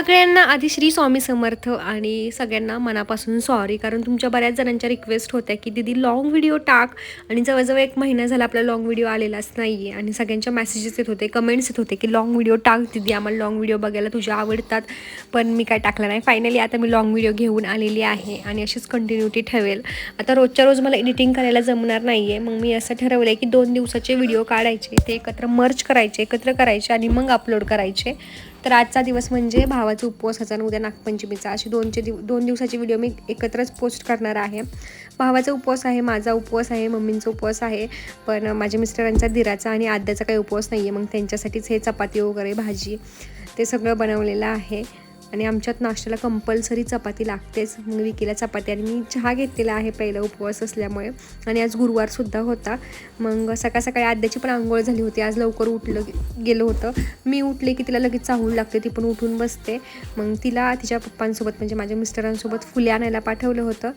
सगळ्यांना आधी श्री स्वामी समर्थ आणि सगळ्यांना मनापासून सॉरी कारण तुमच्या बऱ्याच जणांच्या रिक्वेस्ट होत्या की दीदी लॉंग व्हिडिओ टाक. आणि जवळजवळ एक महिना झाला आपला लॉंग व्हिडिओ आलेलाच नाही आहे आणि सगळ्यांच्या मेसेजेस येत होते कमेंट्स येत होते की लॉंग व्हिडिओ टाक दीदी आम्हाला लॉंग व्हिडिओ बघायला तुझ्या आवडतात पण मी काय टाकलं नाही. फायनली आता मी लॉंग व्हिडिओ घेऊन आलेली आहे आणि अशीच कंटिन्युटी ठेवेल. आता रोजच्या रोज मला एडिटिंग करायला जमणार नाही आहे मग मी असं ठरवलं आहे की दोन दिवसाचे व्हिडिओ काढायचे ते एकत्र मर्च करायचे एकत्र करायचे आणि मग अपलोड करायचे. तर आजचा दिवस म्हणजे भावाचा उपवासाचा आणि उद्या नागपंचमीचा. अशी दोनचे दिव दोन दिवसाची व्हिडिओ मी एकत्रच पोस्ट करणार आहे. भावाचा उपवास आहे माझा उपवास आहे मम्मींचा उपवास आहे पण माझ्या मिस्टरांचा दिराचा आणि आद्याचा काही उपवास नाही आहे मग त्यांच्यासाठीच हे चपाती वगैरे भाजी ते सगळं बनवलेलं आहे. आणि आमच्यात नाश्त्याला कंपल्सरी चपाती लागतेच. मग विकीला चपाती आणि मी चहा घेतलेला आहे पहिला उपवास असल्यामुळे. आणि आज गुरुवारसुद्धा होता. मग सकाळ सकाळी आद्याची पण आंघोळ झाली होती. आज लवकर उठलं गेलं होतं. मी उठले की तिला लगेच चाहूल लागते. ती पण उठून बसते. मग तिला तिच्या पप्पांसोबत म्हणजे माझ्या मिस्टरांसोबत फुले आणायला पाठवलं होतं.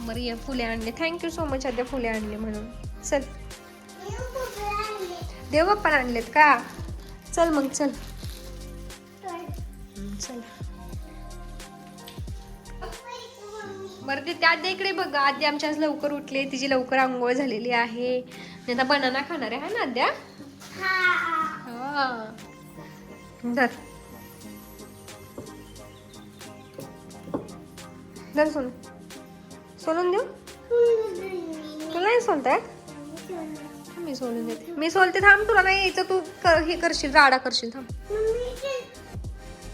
बरं ये फुले आणले. Thank you so much Adya. फुले आणले म्हणून. चल. देव पण आणलेत का? चल मग चल. चल. बरं ते त्या इकडे बघा. आद्या आमच्या आज लवकर उठले तिची लवकर आंघोळ झालेली आहे. आता बनाना खाणार आहे हा ना आद्या? हा. धर. धर सोनू. सोलून देऊ? तुला नाही सोलताय मी सोलून देते. मी सोलते थांब तुला नाही यायचं. तू कर- हे करशील राडा करशील थांब.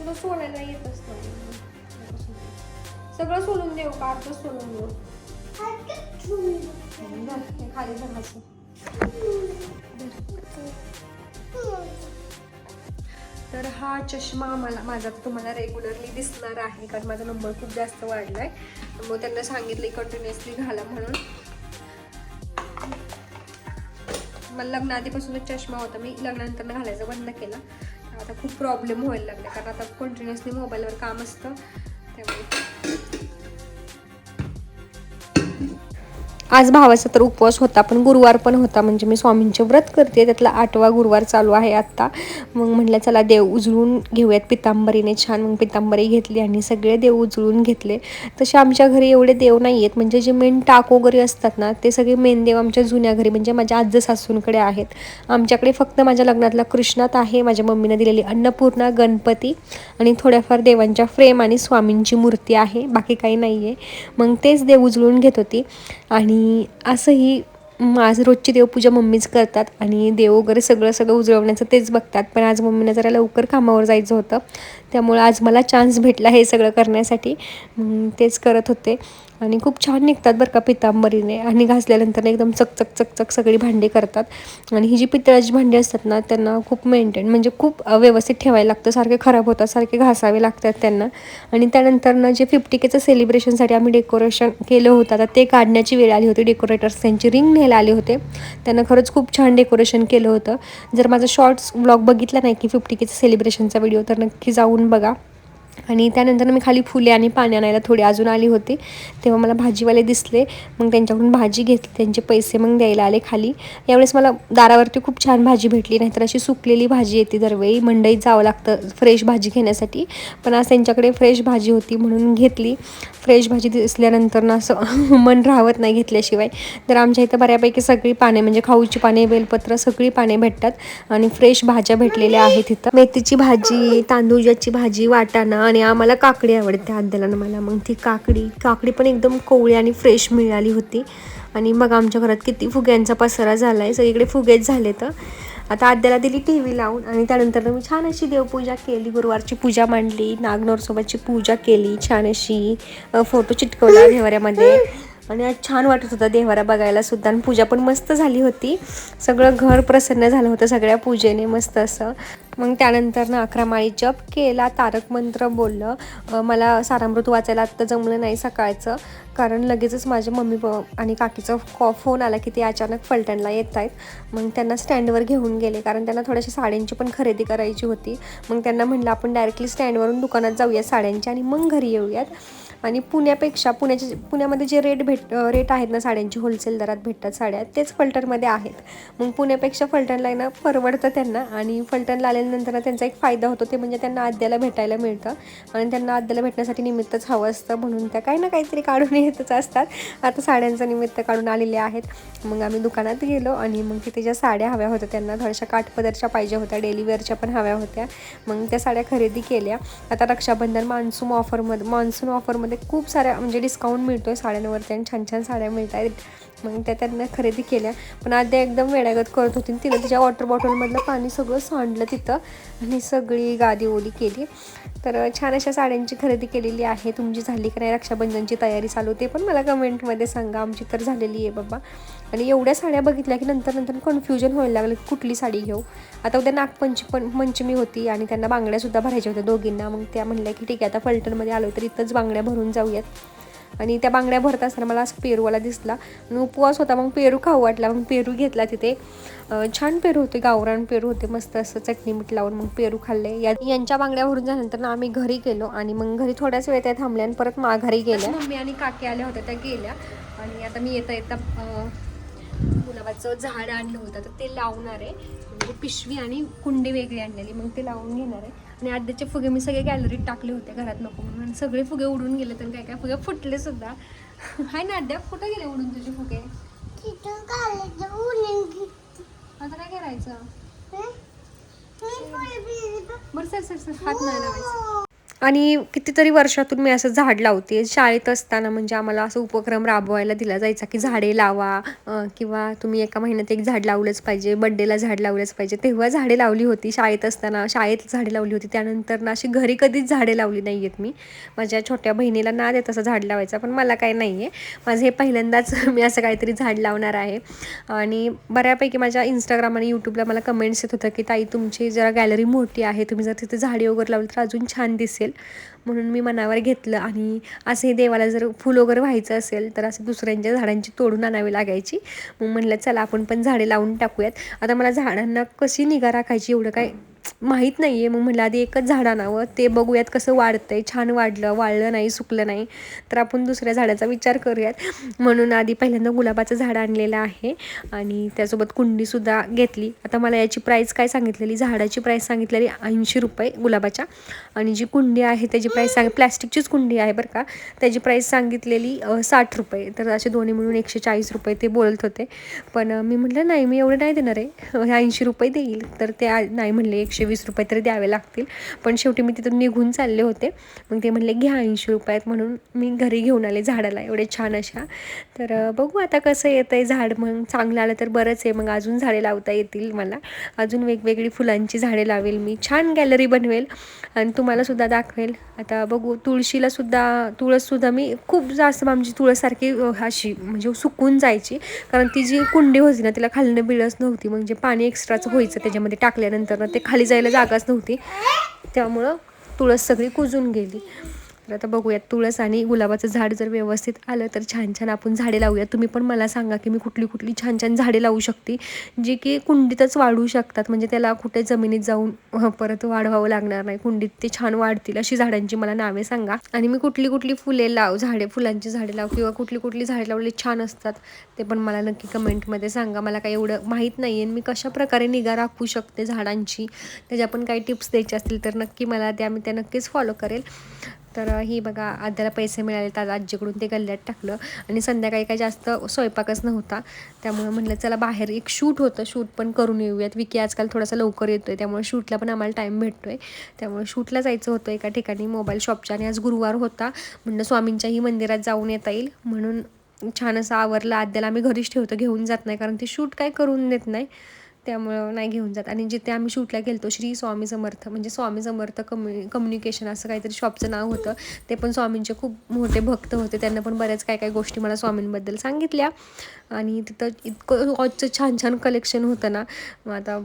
तुला सोलायला येत असतं. सगळं सोलून देऊ का? अर्ध सोलून देऊ. खाली धरायचं तर हा चष्मा मला माझा तुम्हाला रेग्युलरली दिसणार आहे कारण माझा नंबर खूप जास्त वाढलाय. मग त्यांना सांगितले कंटिन्युअसली घाला म्हणून. मला लग्न आधीपासूनच चष्मा होता. मी लग्नानंतर घालायचा बंद केला. आता खूप प्रॉब्लेम व्हायला लागले. कारण आता कंटिन्युअसली मोबाईलवर काम असतं. त्यामुळे आज भावाचा तर उपवास होता पण गुरुवार पण होता म्हणजे मी स्वामींचे व्रत करते त्यातला आठवा गुरुवार चालू आहे आत्ता. मग म्हटलं चला देव उजळून घेऊयात पितांबरीने छान मग पितांबरी घेतली आणि सगळे देव उजळून घेतले. तसे आमच्या घरी एवढे देव नाही आहेत म्हणजे जे मेन टाक वगैरे असतात ना ते सगळे मेन देव आमच्या जुन्या घरी म्हणजे माझ्या आजी सासूंकडे आहेत. आमच्याकडे फक्त माझ्या लग्नातला कृष्णात आहे माझ्या मम्मीनं दिलेली अन्नपूर्णा गणपती आणि थोड्याफार देवांच्या फ्रेम आणि स्वामींची मूर्ती आहे बाकी काही नाही आहे मग तेच देव उजळून घेत होती. आणि असंही माझं रोजची देवपूजा मम्मीच करतात आणि देव वगैरे सगळं सगळं उजळवण्याचं तेच बघतात. पण आज मम्मीनं जरा लवकर कामावर जायचं होतं. त्यामुळं आज मला चान्स भेटला हे सगळं करण्यासाठी. तेच करत होते. आणि खूप छान निघतात बरं का पितांबरीने. आणि घासल्यानंतर एकदम चकचक चकचक सगळी भांडी करतात. आणि ही जी पितळाची भांडी असतात ना त्यांना खूप मेंटेन म्हणजे खूप व्यवस्थित ठेवायला लागतं. सारखे खराब होतात सारखे घासावे लागतात त्यांना. आणि त्यानंतरनं जे फिफ्टी केचं सेलिब्रेशनसाठी आम्ही डेकोरेशन केलं होतं आता ते काढण्याची वेळ आली होती. डेकोरेटर्स त्यांची रिंग न्यायला आले होते. त्यांना खरंच खूप छान डेकोरेशन केलं होतं. जर माझा शॉर्ट्स ब्लॉग बघितला नाही की फिफ्टी केचं सेलिब्रेशनचा व्हिडिओ तर नक्की जाऊन बघा. आणि त्यानंतर मी खाली फुले आणि पाणी आणायला थोडी अजून आली होती. तेव्हा मला भाजीवाले दिसले. मग त्यांच्याकडून भाजी घेतली. त्यांचे पैसे मग द्यायला आले खाली. यावेळेस मला दारावरती खूप छान भाजी भेटली. नाहीतर अशी सुकलेली भाजी येते दरवेळी. मंडईत जावं लागतं फ्रेश भाजी घेण्यासाठी. पण आज त्यांच्याकडे फ्रेश भाजी होती म्हणून घेतली. फ्रेश भाजी दिसल्यानंतर ना असं मन राहत नाही घेतल्याशिवाय. तर आमच्या इथं बऱ्यापैकी सगळी पाने म्हणजे खाऊची पाने बेलपत्र सगळी पाने भेटतात. आणि फ्रेश भाज्या भेटलेल्या आहेत इथं. मेथीची भाजी तांदूळाची भाजी वाटाणा आणि आम्हाला काकडी आवडते आद्याला ना मला. मग ती काकडी काकडी पण एकदम कोवळी आणि फ्रेश मिळाली होती. आणि मग आमच्या घरात किती फुग्यांचा पसारा झाला आहे सगळीकडे फुगेच झाले तर आता आद्याला दिली टी व्ही लावून आणि त्यानंतर मी छान अशी देवपूजा केली गुरुवारची पूजा मांडली नागनोरसोबाची पूजा केली छान अशी फोटो चिटकवला देवाऱ्यामध्ये. आणि आज छान वाटत होतं देवारा बघायला सुद्धा. आणि पूजा पण मस्त झाली होती. सगळं घर प्रसन्न झालं होतं सगळ्या पूजेने मस्त असं. मग त्यानंतर ना अकरा माळी जप केला तारक मंत्र बोललं. मला सारामृत वाचायला आत्ता जमलं नाही सकाळचं. कारण लगेचच माझ्या मम्मी प- आणि काकीचा कॉ फोन आला की ते अचानक फलटणला येत आहेत मग त्यांना स्टँडवर घेऊन गेले. कारण त्यांना थोड्याशा साड्यांची पण खरेदी करायची होती. मग त्यांना म्हणलं आपण डायरेक्टली स्टँडवरून दुकानात जाऊया साड्यांची आणि मग घरी येऊयात. आणि पुण्यापेक्षा पुण्याचे पुण्यामध्ये जे रेट भेट रेट आहेत ना साड्यांची होलसेल दरात भेटतात साड्या तेच फलटणमध्ये आहेत. मग पुण्यापेक्षा फलटणला ना परवडतं त्यांना आणि फलटणला आल्यानंतर ना त्यांचा एक फायदा होतो ते म्हणजे त्यांना आद्याला भेटायला मिळतं आणि त्यांना आद्याला भेटण्यासाठी निमित्तच हवं असतं म्हणून त्या काही ना काहीतरी काढून येतच असतात. आता साड्यांचं निमित्त काढून आलेले आहेत. मग आम्ही दुकानात गेलो आणि मग तिथे ज्या साड्या हव्या होत्या त्यांना थोड्याशा काठपदरच्या पाहिजे होत्या डेलीवेअरच्या पण हव्या होत्या. मग त्या साड्या खरेदी केल्या. आता रक्षाबंधन मान्सून ऑफरमध्ये मान्सून ऑफरमध्ये खूप साऱ्या म्हणजे डिस्काउंट मिळतो आहे साड्यांवरती आणि छान छान साड्या मिळत आहेत मग त्या त्यांना खरेदी केल्या. पण आद्या एकदम वेड्यागत करत होती तिनं तिच्या वॉटर बॉटलमधलं पाणी सगळं सांडलं तिथं आणि सगळी गादी ओली केली. तर छान अशा साड्यांची खरेदी केलेली आहे. तुमची झाली का नाही रक्षाबंधनची तयारी चालू ते पण मला कमेंटमध्ये सांगा. आमची तर झालेली आहे बाबा. आणि एवढ्या साड्या बघितल्या की नंतर नंतर कन्फ्युजन व्हायला लागलं की कुठली साडी घेऊ. आता उद्या नागपंच पण पंचमी होती आणि त्यांना बांगड्यासुद्धा भरायच्या होत्या दोघींना. मग त्या म्हणल्या की ठीक आहे आता फलटणमध्ये आलो तर इथंच बांगड्या भरून जाऊयात. आणि त्या बांगड्या भरत असताना मला असं पेरूवाला दिसला. आणि उपवास होता मग पेरू खाऊ वाटला. मग पेरू घेतला तिथे. छान पेरू होते गावरान पेरू होते मस्त असं चटणी मीठ लावून मग पेरू खाल्ले. या यांच्या बांगड्या भरून झाल्यानंतर ना आम्ही घरी गेलो आणि मग घरी थोड्याच वेळ त्या थांबल्या आणि परत माघारी गेल्या. मम्मी आणि काकी आल्या होत्या त्या गेल्या. आणि आता मी येता येता गुलाबाचं झाड आणलं होतं तर ते लावणार आहे. म्हणजे पिशवी आणि कुंडी वेगळी आणलेली मग ते लावून घेणार आहे. आणि आद्याचे फुगे मी सगळे गॅलरीत टाकले होते घरात नको म्हणून. सगळे फुगे उडून गेले तर काय काय फुगे फुटले सुद्धा. हाय ना आद्या कुठं गेले उडून तुझे फुगे? आता काय करायचं? मी बरं सर सर सर हात नाही लावायचं. आणि कितीतरी वर्षातून मी असं झाड लावते. शाळेत असताना म्हणजे आम्हाला असं उपक्रम राबवायला दिला जायचा की झाडे लावा किंवा तुम्ही एका महिन्यात एक झाड लावलंच पाहिजे बड्डेला झाड लावलंच पाहिजे. तेव्हा झाडे लावली होती. शाळेत असताना शाळेत झाडे लावली होती. त्यानंतर ना अशी घरी कधीच झाडे लावली नाही आहेत मी. माझ्या छोट्या बहिणीला ना देत असं झाड लावायचं पण मला काही नाही आहे माझं हे पहिल्यांदाच मी असं काहीतरी झाड लावणार आहे. आणि बऱ्यापैकी माझ्या इंस्टाग्राम आणि यूट्यूबला मला कमेंट्स येत होतं की ताई तुमची जरा गॅलरी मोठी आहे. तुम्ही जर तिथे झाडे वगैरे लावली तर अजून छान दिसेल. म्हणून मी मनावर घेतलं आणि असे देवाला जर फुल वगैरे व्हायचं असेल तर असे दुसऱ्यांच्या झाडांची तोडून आणावी लागायची. मग म्हणलं चला आपण पण झाडे लावून टाकूयात. आता मला झाडांना कशी निगा राखायची एवढं काय माहीत नाही आहे मग म्हणलं आधी एकच झाड आणावं. ते बघूयात कसं वाढतं आहे छान वाढलं वाळलं नाही सुकलं नाही. तर आपण दुसऱ्या झाडाचा विचार करूयात. म्हणून आधी पहिल्यांदा गुलाबाचं झाड आणलेलं आहे. आणि त्यासोबत कुंडीसुद्धा घेतली. आता मला याची प्राईस काय सांगितलेली? झाडाची प्राईस सांगितलेली ऐंशी रुपये गुलाबाच्या. आणि जी कुंडी आहे त्याची प्राईस सांग प्लॅस्टिकचीच कुंडी आहे बरं का. त्याची प्राईस सांगितलेली साठ रुपये. तर असे दोन्ही मिळून एकशे चाळीस रुपये ते बोलत होते. पण मी म्हटलं नाही मी एवढं नाही देणार आहे. ऐंशी रुपये देईल. तर ते नाही म्हणले एकशे वीस रुपये तरी द्यावे लागतील. पण शेवटी मी तिथून निघून चालले होते. मग ते म्हणले घ्या ऐंशी रुपयात. म्हणून मी घरी घेऊन आले झाडाला. एवढे छान अशा. तर बघू आता कसं येतं आहे झाड. मग चांगलं आलं तर बरंच आहे. मग अजून झाडे लावता येतील मला. अजून वेगवेगळी फुलांची झाडे लावेल मी. छान गॅलरी बनवेल. आणि तुम्हालासुद्धा दाखवेल. आता बघू तुळशीलासुद्धा तुळससुद्धा मी खूप जास्त आमची तुळससारखी अशी म्हणजे सुकून जायची. कारण ती जी कुंडी होती ना तिला खालनं बिळच नव्हती. म्हणजे पाणी एक्स्ट्राचं व्हायचं त्याच्यामध्ये टाकल्यानंतर ना ते खाली जायला जागाच नव्हती. त्यामुळं तुळस सगळी कुजून गेली. तर आता बघूयात तुळस आणि गुलाबाचं झाड जर व्यवस्थित आलं तर छान छान आपण झाडे लावूयात. तुम्ही पण मला सांगा की मी कुठली कुठली छान छान झाडे लावू शकते जी की कुंडीतच वाढू शकतात. म्हणजे त्याला कुठे जमिनीत जाऊन परत वाढवावं लागणार नाही. कुंडीत ते छान वाढतील अशी झाडांची मला नावे सांगा. आणि मी कुठली कुठली फुले लाव झाडे फुलांची झाडे लाव किंवा कुठली कुठली झाडे लावली छान असतात ते पण मला नक्की कमेंटमध्ये सांगा. मला काही एवढं माहीत नाही आहे मी कशा प्रकारे निगा राखू शकते झाडांची त्याच्या पण काही टिप्स द्यायचे असतील तर नक्की मला त्या मी त्या नक्कीच फॉलो करेल. तर ही बघा आद्याला पैसे मिळाले तर आजीकडून ते गल्ल्यात टाकलं आणि संध्याकाळी काही जास्त स्वयंपाकच नव्हता. त्यामुळे म्हटलं चला बाहेर एक शूट होतं शूट पण करून येऊयात. विकी आजकाल थोडासा लवकर येतो आहे त्यामुळे शूटला पण आम्हाला टाईम भेटतो आहे त्यामुळे शूटला जायचं होतं एका ठिकाणी मोबाईल शॉपच्या आणि आज गुरुवार होता. म्हणलं स्वामींच्याही मंदिरात जाऊन येता येईल. म्हणून छान असं आवरलं. आद्याला आम्ही घरीच ठेवतो घेऊन जात नाही कारण ते शूट काय करून देत नाही. त्यामुळं नाही घेऊन जात. आणि जिथे आम्ही शूटला गेलतो श्री स्वामी समर्थ म्हणजे स्वामी समर्थ कम्यु कम्युनिकेशन असं काहीतरी शॉपचं नाव होतं. ते पण स्वामींचे खूप मोठे भक्त होते. त्यांना पण बऱ्याच काय काय गोष्टी मला स्वामींबद्दल सांगितल्या. आणि तिथं इतकं वॉचचं छान छान कलेक्शन होतं ना. मग आता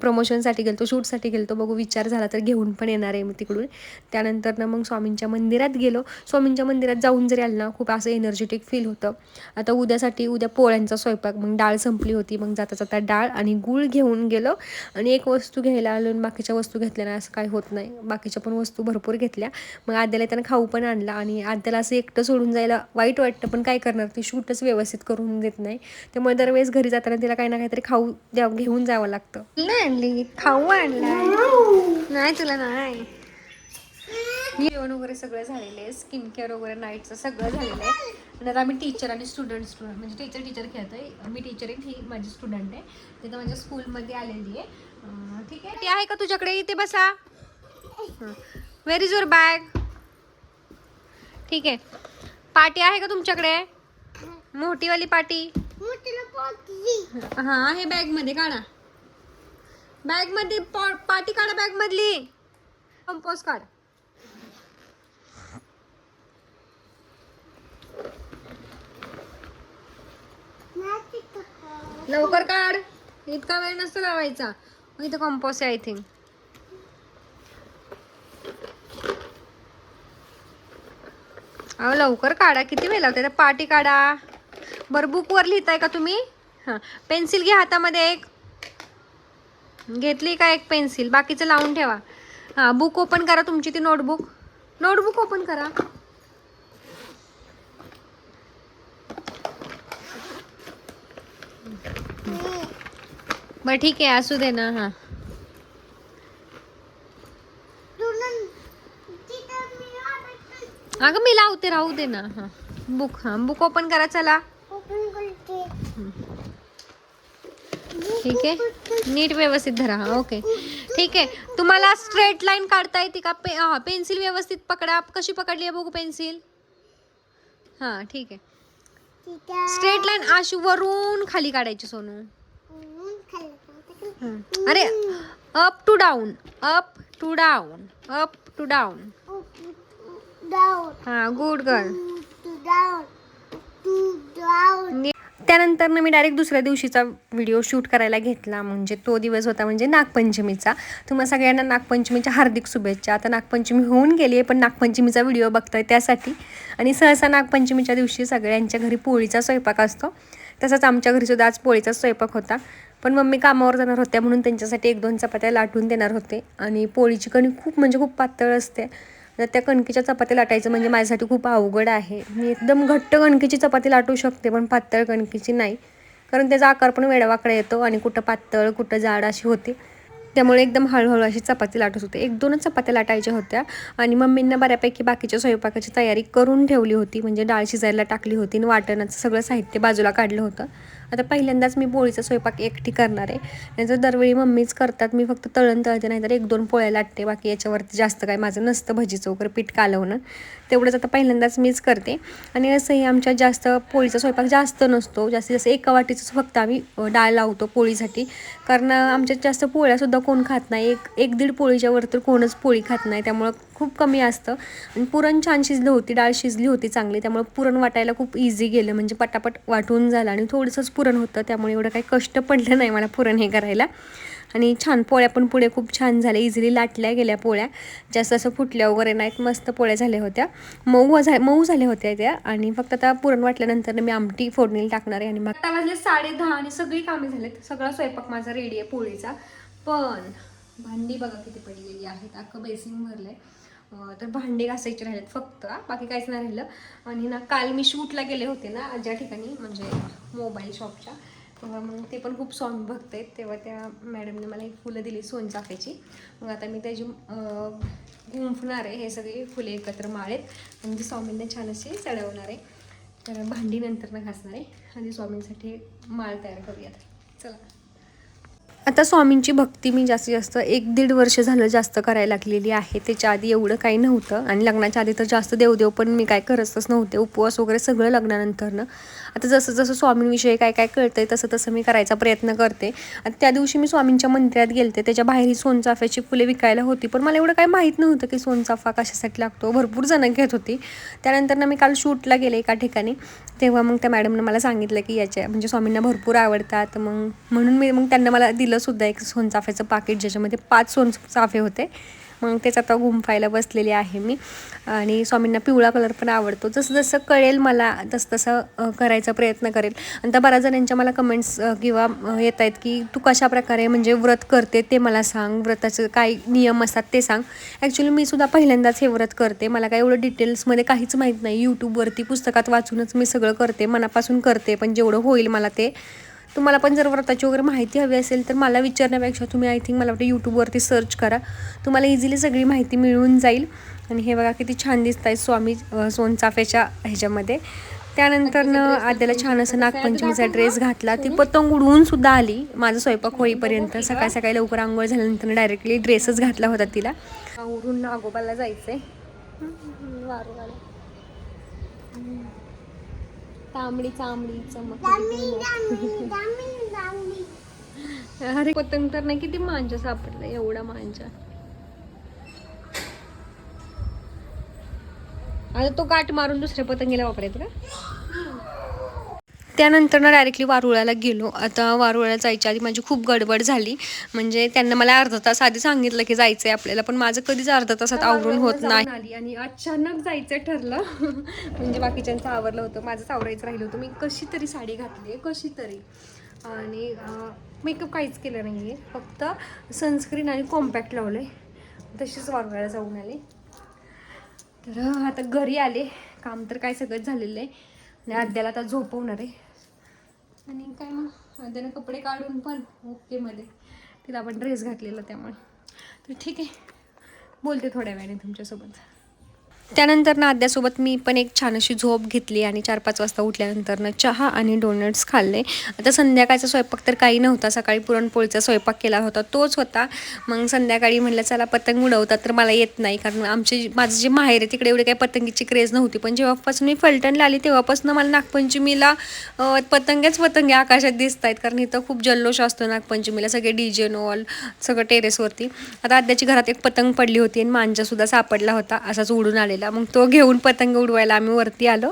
प्रमोशनसाठी गेलतो शूटसाठी गेलतो बघू विचार झाला तर घेऊन पण येणार आहे मी तिकडून. त्यानंतर ना मग स्वामींच्या मंदिरात गेलो. स्वामींच्या मंदिरात जाऊन जरी आलं ना खूप असं एनर्जेटिक फील होतं. आता उद्यासाठी उद्या पोळ्यांचा स्वयंपाक मग डाळ संपली होती मग जाता जाता डाळ आणि गूळ घेऊन गेलो. आणि एक वस्तू घ्यायला आलो आणि बाकीच्या वस्तू घेतल्या ना असं काही होत नाही. बाकीच्या पण वस्तू भरपूर घेतल्या. मग आद्याला त्यानं खाऊ पण आणला आणि आद्याला असं एकटं सोडून जायला वाईट वाटतं पण काय करणार? ती शूटच व्यवस्थित करून देत नाही. त्यामुळे दरवेळेस घरी जाताना तिला काही ना काहीतरी खाऊ द्या घेऊन जावं लागतं. नाही आणली? खाऊ आणला नाही तुला नाही. जेवण वगैरे सगळं झालेलं आहे. स्किन केअर वगैरे नाईटचं सगळं झालेलं आहे. आणि आता आम्ही टीचर आणि स्टुडंट स्टुडंट म्हणजे टीचर टीचर खेळतो आहे मी टीचर आहे ही माझी स्टुडंट आहे. तिथं माझ्या स्कूलमध्ये आलेली आहे. ठीक आहे. ती आहे का तुझ्याकडे? इथे बसा. व्हेर इज युअर बॅग ठीक आहे. पाटी आहे का तुमच्याकडे? मोठीवाली पाटी? हा आहे बॅगमध्ये काढा. बॅगमध्ये पॉ- पाटी काढा बॅग मधली कंपोज काढ. लवकर काढ. इतका वेळ नसतो लावायचा. इथं कंपोस्ट आहे आय थिंक अहो लवकर काढा. किती वेळ लावते पाटी काढा. बरं बुकवर लिहिताय का तुम्ही? हां. पेन्सिल घ्या हातामध्ये एक. घेतली का एक पेन्सिल? बाकीचं लावून ठेवा. हां बुक ओपन करा तुमची ती नोटबुक नोटबुक ओपन करा. बरं ठीक आहे असू दे ना हां. अगं मी लावते राहू दे ना हां. बुक हां बुक ओपन करा चला. ठीक आहे? नीट व्यवस्थित धरा हाँ ओके. ठीक आहे. तुम्हाला स्ट्रेट लाईन काढता येते का? पे हाँ पेन्सिल व्यवस्थित पकडा. कशी पकडली आहे बघू पेन्सिल हाँ ठीक आहे. तिथं स्ट्रेट लाईन अशी वरून खाली काढायची सोनू. हं. अरे up to down up to down up to down down हाँ good girl to down to त्यानंतर ना मी डायरेक्ट दुसऱ्या दिवशीचा व्हिडिओ शूट करायला घेतला. म्हणजे तो दिवस होता म्हणजे नागपंचमीचा. तुम्हा सगळ्यांना नागपंचमीच्या हार्दिक शुभेच्छा. आता नागपंचमी होऊन गेली आहे पण नागपंचमीचा व्हिडिओ बघताय त्यासाठी. आणि सहसा नागपंचमीच्या दिवशी सगळ्यांच्या घरी पोळीचा स्वयंपाक असतो. तसंच आमच्या घरीसुद्धा आज पोळीचा स्वयंपाक होता. पण मम्मी कामावर जाणार होत्या म्हणून त्यांच्यासाठी एक दोन चपात्या लाटून देणार होते. आणि पोळीची कणी खूप म्हणजे खूप पातळ असते. तर त्या कणकीच्या चपाती लाटायचं म्हणजे माझ्यासाठी खूप अवघड आहे. मी एकदम घट्ट कणकीची चपाती लाटू शकते पण पातळ कणकीची नाही. कारण त्याचा आकार पण वेडावाकडा येतो आणि कुठं पातळ कुठं जाड अशी होते. त्यामुळे एकदम हळूहळू अशी चपाती लाटत होते. एक दोनच चपात्या लाटायच्या होत्या आणि मम्मींना बऱ्यापैकी बाकीच्या स्वयंपाकाची तयारी करून ठेवली होती. म्हणजे डाळ शिजायला टाकली होती आणि वाटणाचं सगळं साहित्य बाजूला काढलं होतं. आता पहिल्यांदाच मी पोळीचा स्वयंपाक एकटी करणार आहे. नाहीतर दरवेळी मम्मीच करतात मी फक्त तळण तळते नाहीतर एक दोन पोळ्या लाटते बाकी याच्यावरती जास्त काय माझं नसतं भजीचं वगैरे पीठ कालवणं. तेवढंच आता पहिल्यांदाच मीच करते. आणि असंही आमच्यात जास्त पोळीचा स्वयंपाक जास्त नसतो. जास्तीत जास्त एका वाटीचंच फक्त आम्ही डाळ लावतो पोळीसाठी. कारण आमच्यात जास्त पोळ्यासुद्धा कोण खात नाही. एक एक दीड पोळीच्या वर तर कोणच पोळी खात नाही. त्यामुळं खूप कमी असतं. आणि पुरण छान शिजलं होती डाळ शिजली होती चांगली त्यामुळे पुरण वाटायला खूप इझी गेलं. म्हणजे पटापट वाटून झालं आणि थोडंसंच पुरण होतं त्यामुळे एवढं काही कष्ट पडलं नाही मला पुरण हे करायला. आणि छान पोळ्या पण पुढे खूप छान झाल्या इझिली लाटल्या गेल्या पोळ्या. जास्त असं फुटल्या वगैरे नाहीत मस्त पोळ्या झाल्या होत्या. मऊ झा मऊ झाल्या होत्या त्या. आणि फक्त आता पुरण वाटल्यानंतर मी आमटी फोडणीला टाकणार आहे आणि मग आता वाजले साडे दहा आणि सगळी कामे झालीत. सगळा स्वयंपाक माझा रेडी आहे पोळीचा. पण भांडी बघा किती पडलेली आहेत. अख्खं बेसिन भरलं आहे तर भांडी घासायची राहिलेत फक्त. बाकी काहीच नाही राहिलं. आणि ना काल मी शूटला गेले होते ना ज्या ठिकाणी म्हणजे मोबाईल शॉपच्या तेव्हा मग ते पण खूप सॉन्ग बघत आहेत तेव्हा त्या मॅडमने मला एक फुलं दिली सोनचाफ्याची मग आता मी त्याची गुंफणार आहे. हे सगळे फुले एकत्र माळेत. आणि ती स्वामींना छान अशी चढवणार आहे. तर भांडी नंतर ना घासणार आहे. आणि स्वामींसाठी माळ तयार करूयात. चला. आता स्वामींची भक्ती मी जास्तीत जास्त एक दीड वर्ष झालं जास्त करायला लागलेली आहे. त्याच्या आधी एवढं काही नव्हतं. आणि लग्नाच्या आधी तर जास्त देवदेव पण मी काय करतच नव्हते. उपवास वगैरे सगळं लग्नानंतरनं. आता जसं जसं स्वामींविषयी काय काय कळतंय तसं तसं मी करायचा प्रयत्न करते. आणि त्या दिवशी मी स्वामींच्या मंदिरात गेलते. त्याच्या बाहेरही सोनचाफ्याची फुले विकायला होती. पण मला एवढं काही माहीत नव्हतं की सोनचाफा कशासाठी लागतो. भरपूर जणं घेत होती. त्यानंतर ना मी काल शूटला गेले एका ठिकाणी. तेव्हा मग त्या मॅडमनं मला सांगितलं की याच्या म्हणजे स्वामींना भरपूर आवडतात. मग म्हणून मी मग त्यांना मला दिलंसुद्धा एक सोनचाफ्याचं पाकिट ज्याच्यामध्ये पाच सोनचाफे होते. मग तेच आता गुंफायला बसलेली आहे मी. आणि स्वामींना पिवळा कलर पण आवडतो. जसं जसं कळेल मला तसं तसं करायचा प्रयत्न करेल. आणि त्या बऱ्याच जणांच्या मला कमेंट्स किंवा येत आहेत की तू कशा प्रकारे म्हणजे व्रत करते ते मला सांग. व्रताचं काय नियम असतात ते सांग. ॲक्च्युली मी सुद्धा पहिल्यांदाच हे व्रत करते. मला काय एवढं डिटेल्समध्ये काहीच माहीत नाही. यूट्यूबवरती पुस्तकात वाचूनच मी सगळं करते. मनापासून करते. पण जेवढं होईल मला ते तुम्हाला पण जर व्रताची वगैरे माहिती हवी असेल तर मला विचारण्यापेक्षा तुम्ही आय थिंक मला वाटतं यूट्यूबवरती सर्च करा. तुम्हाला इझिली सगळी माहिती मिळून जाईल. आणि हे बघा किती छान दिसत आहे स्वामी सोनचाफ्याच्या ह्याच्यामध्ये. त्यानंतर आद्याला छान असं नागपंचमीचा ड्रेस घातला. ती पतंग उडवून सुद्धा आली. माझा स्वयंपाक होईपर्यंत. सकाळी सकाळी लवकर आंघोळ झाल्यानंतर डायरेक्टली ड्रेसच घातला होता तिला. आवरून नागोबाला जायचंय. तांबडी तांबडी चमक अरे पतंग तर नाही किती मांजा सापडला एवढा मांजा. आता तो गाठ मारून दुसऱ्या पतंगीला वापरायचं का? त्यानंतर ना डायरेक्टली वारुळ्याला गेलो. आता वारुळ्याला जायच्या आधी माझी खूप गडबड झाली. म्हणजे त्यांना मला अर्धा तास आधी सांगितलं की जायचंय आपल्याला पण माझं कधीच अर्धा तासात आवरून होत नाही. आली आणि अचानक जायचं ठरलं. म्हणजे बाकीच्यांचं आवरलं होतं माझंच आवरायचं राहिलं होतं. मी कशी तरी साडी घातली कशी तरी आणि मेकअप काहीच केलं नाही आहे फक्त सनस्क्रीन आणि कॉम्पॅक्ट लावले तशीच वारुळ्याला जाऊन आले. तर आता घरी आले. काम तर काय सगळंच झालेलं आहे आणि आद्याला आता झोपवणार आहे. आणि काय मग? त्यानं कपडे काढून पण ओकेमध्ये तिला आपण ड्रेस घातलेला त्यामुळे. तर ठीक आहे. बोलते थोड्या वेळाने तुमच्यासोबत. त्यानंतर ना आद्यासोबत मी पण एक छान अशी झोप घेतली आणि चार पाच वाजता उठल्यानंतर ना चहा आणि डोनट्स खाल्ले. आता संध्याकाळचा स्वयंपाक तर काही नव्हता. सकाळी पुरणपोळीचा स्वयंपाक केला होता. तोच होता. मग संध्याकाळी म्हटलं चला पतंग उडवतात तर मला येत नाही. कारण आमचे माझं जे माहेर आहे तिकडे एवढी काही पतंगीची क्रेज नव्हती. पण जेव्हापासून मी फलटणला आली तेव्हापासून मला नागपंचमीला पतंग्याच पतंगे आकाशात दिसत आहेत. कारण इथं खूप जल्लोष असतो नागपंचमीला. सगळे डीजे नॉल सगळं टेरेसवरती आता आद्याची घरात एक पतंग पडली होती आणि मांजासुद्धा सापडला होता. असाच उडून आलेला. मग तो घेऊन पतंग उडवायला आम्ही वरती आलो.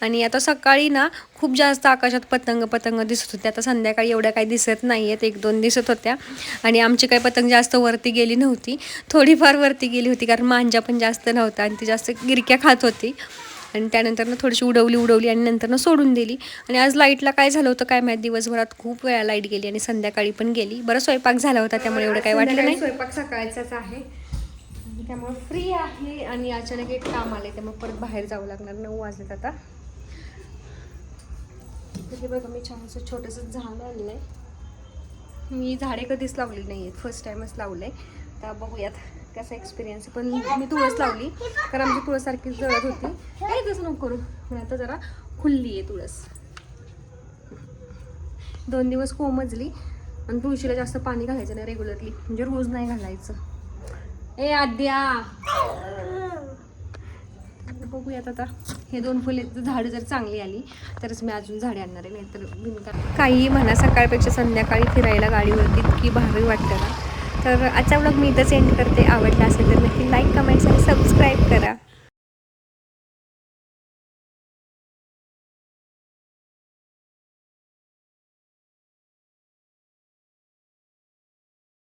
आणि आता सकाळी ना खूप जास्त आकाशात पतंग पतंग दिसत होते. आता संध्याकाळी एवढ्या काही दिसत नाही आहेत एक दोन दिसत होत्या. आणि आमची काही पतंग जास्त वरती गेली नव्हती. थोडीफार वरती गेली होती कारण मांजा पण जास्त नव्हता आणि ती जास्त गिरक्या खात होती. आणि त्यानंतर ना थोडीशी उडवली उडवली आणि नंतर ना सोडून दिली. आणि आज लाईटला काय झालं होतं काय माहिती? दिवसभरात खूप वेळा लाइट गेली आणि संध्याकाळी पण गेली. बरं स्वयंपाक झाला होता त्यामुळे एवढं काही वाटलं नाही. स्वयंपाक सकाळचाच आहे. त्यामुळे फ्री आहे आणि अचानक एक काम आले त्यामुळे परत बाहेर जावं लागणार. नऊ वाजलेत आता. तिथे हे बघा मी छान असं छोटंसं झाड आणलं आहे मी झाडे कधीच लावली नाही आहेत फर्स्ट टाईमच लावलं आहे तर बघूयात कसा एक्सपिरियन्स आहे पण मी तुळस लावली कारण आमची तुळसारखी जळत होती. काही तसं नको करू पण आता जरा खुल्ली आहे तुळस. दोन दिवस कोमजली आणि तुळशीला जास्त पाणी घालायचं नाही रेग्युलरली म्हणजे रोज नाही घालायचं. ए आद्या. बघूयात आता. हे दोन फुले झाडं जर चांगली आली तरच मी अजून झाडे आणणार आहे नाहीतर बिनका काही म्हणा सकाळपेक्षा संध्याकाळी फिरायला गाडीवरती इतकी भारी वाटतं ना. तर आजचा व्लॉग मी इथंच एंड करते. आवडला असेल तर नक्की लाईक कमेंट्स आणि सबस्क्राईब करा.